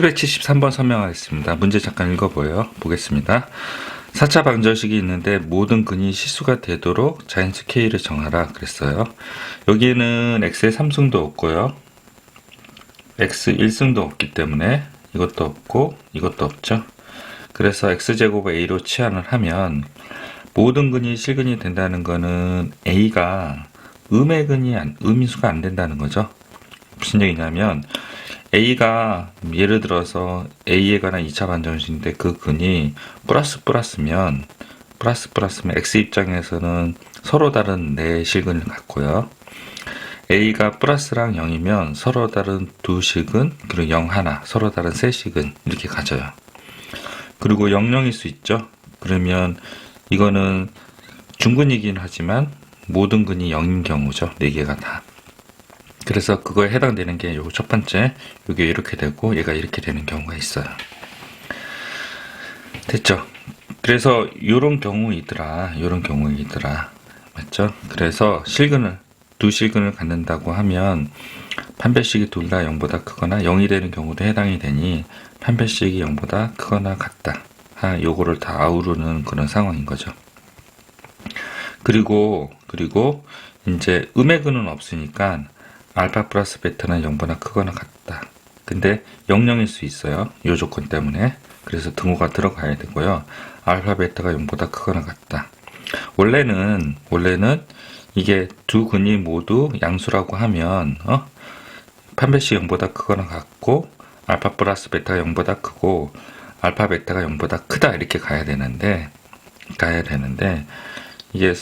773번 설명하겠습니다. 문제 잠깐 읽어보여 보겠습니다. 4차 방정식이 있는데 모든 근이 실수가 되도록 자연수 K를 정하라 그랬어요. 여기에는 X의 3승도 없고요. X 1승도 없기 때문에 이것도 없고 이것도 없죠. 그래서 X제곱을 A로 치환을 하면 모든 근이 실근이 된다는 거는 A가 음의 근이 안, 음인수가 안 된다는 거죠. 무슨 얘기냐면 A가 예를 들어서 A에 관한 2차 반정식인데 그 근이 플러스 플러스면 플러스 플러스면 X 입장에서는 서로 다른 네 실근을 갖고요. A가 플러스랑 0이면 서로 다른 두 식은 그리고 0 하나 서로 다른 세 식은 이렇게 가져요. 그리고 00일 수 있죠. 그러면 이거는 중근이긴 하지만 모든 근이 0인 경우죠. 네 개가 다. 그래서 그거에 해당되는 게 요 첫 번째, 요게 이렇게 되고 얘가 이렇게 되는 경우가 있어요. 됐죠? 그래서 요런 경우이더라, 요런 경우이더라. 맞죠? 그래서 실근을, 두 실근을 갖는다고 하면 판별식이 둘 다 0보다 크거나 0이 되는 경우도 해당이 되니 판별식이 0보다 크거나 같다. 아, 요거를 다 아우르는 그런 상황인 거죠. 그리고, 그리고 이제 음액은 없으니까 알파 플러스 베타는 0보다 크거나 같다. 근데 00일 수 있어요. 이 조건 때문에. 그래서 등호가 들어가야 되고요. 알파 베타가 0보다 크거나 같다. 원래는 원래는 이게 두 근이 모두 양수라고 하면 어? 판별식 0보다 크거나 같고 알파 플러스 베타가 0보다 크고 알파 베타가 0보다 크다 이렇게 가야 되는데 가야 되는데 이게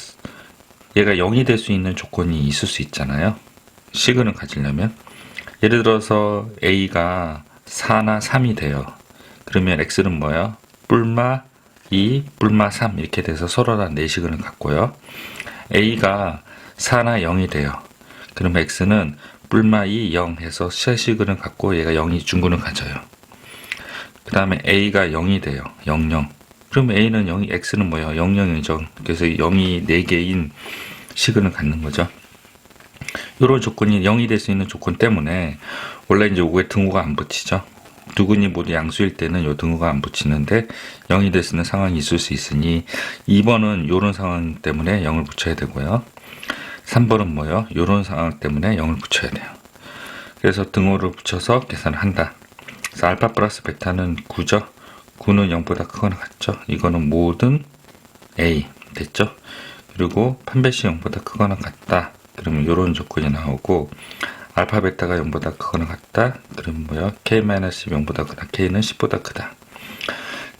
얘가 0이 될 수 있는 조건이 있을 수 있잖아요. 시그널 가지려면 예를 들어서 A가 4나 3이 돼요. 그러면 X는 뭐예요? 뿔마 2, 뿔마 3 이렇게 돼서 서로 다 4시그널 갖고요. A가 4나 0이 돼요. 그러면 X는 뿔마 2, 0 해서 3시그널 갖고 얘가 0이 중근을 가져요. 그 다음에 A가 0이 돼요. 0, 0. 그럼 A는 0이, X는 뭐예요? 0, 0이죠. 그래서 0이 4개인 시그널 갖는 거죠. 이런 조건이 0이 될 수 있는 조건 때문에 원래 이제 요거에 등호가 안 붙이죠. 두 근이 모두 양수일 때는 요 등호가 안 붙이는데 0이 될 수 있는 상황이 있을 수 있으니 2번은 요런 상황 때문에 0을 붙여야 되고요. 3번은 뭐요? 요런 상황 때문에 0을 붙여야 돼요. 그래서 등호를 붙여서 계산을 한다. 그래서 알파 플러스 베타는 9죠. 9는 0보다 크거나 같죠. 이거는 모든 A 됐죠. 그리고 판별식 0보다 크거나 같다. 그러면 이런 조건이 나오고 알파 베타가 0보다 크거나 같다. 그러면 뭐야? k-0보다 크다. k는 10보다 크다.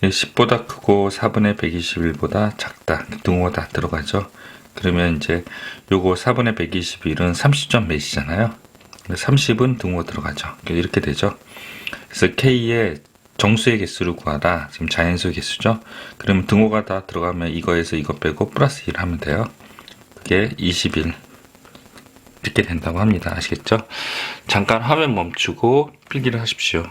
10보다 크고 4분의 121보다 작다. 등호가 다 들어가죠. 그러면 이제 요거 4분의 121은 30점 몇이잖아요. 30은 등호 들어가죠. 이렇게 되죠. 그래서 k의 정수의 개수를 구하라. 지금 자연수의 개수죠. 그러면 등호가 다 들어가면 이거에서 이거 빼고 플러스 1 하면 돼요. 그게 21. 이렇게 된다고 합니다. 아시겠죠? 잠깐 화면 멈추고 필기를 하십시오.